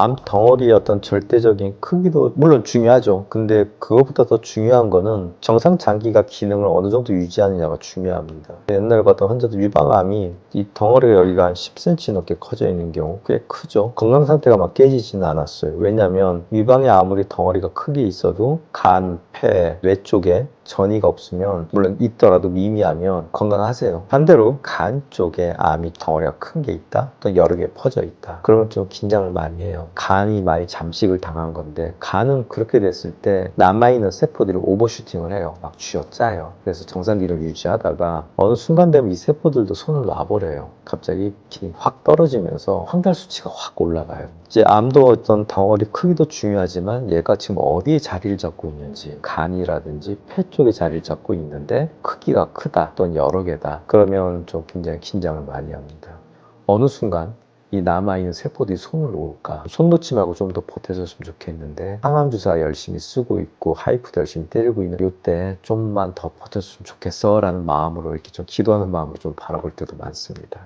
암 덩어리의 어떤 절대적인 크기도 물론 중요하죠. 근데 그것보다 더 중요한 거는 정상 장기가 기능을 어느 정도 유지하느냐가 중요합니다. 옛날 봤던 환자들 유방암이 이 덩어리가 여기가 한 10cm 넘게 커져 있는 경우 꽤 크죠. 건강 상태가 막 깨지지는 않았어요. 왜냐하면 유방에 아무리 덩어리가 크게 있어도 간, 폐, 뇌 쪽에 전이가 없으면 물론 있더라도 미미하면 건강하세요. 반대로 간 쪽에 암이 덩어리가 큰 게 있다, 또 여러 개 퍼져 있다. 그러면 좀 긴장을 많이 해요. 간이 많이 잠식을 당한 건데 간은 그렇게 됐을 때 남아있는 세포들이 오버슈팅을 해요. 막 쥐어짜요. 그래서 정상 기능을 유지하다가 어느 순간 되면 이 세포들도 손을 놔버려요. 갑자기 기능이 확 떨어지면서 황달 수치가 확 올라가요. 이제 암도 어떤 덩어리 크기도 중요하지만 얘가 지금 어디에 자리를 잡고 있는지 간이라든지 폐 쪽에 자리를 잡고 있는데 크기가 크다 또는 여러 개다 그러면 좀 굉장히 긴장을 많이 합니다. 어느 순간 이 남아있는 세포들이 손을 놓을까 손 놓지 말고 좀 더 보태줬으면 좋겠는데 항암 주사 열심히 쓰고 있고 하이프도 열심히 때리고 있는 이때 좀만 더 버텨줬으면 좋겠어 라는 마음으로 이렇게 좀 기도하는 마음으로 좀 바라볼 때도 많습니다.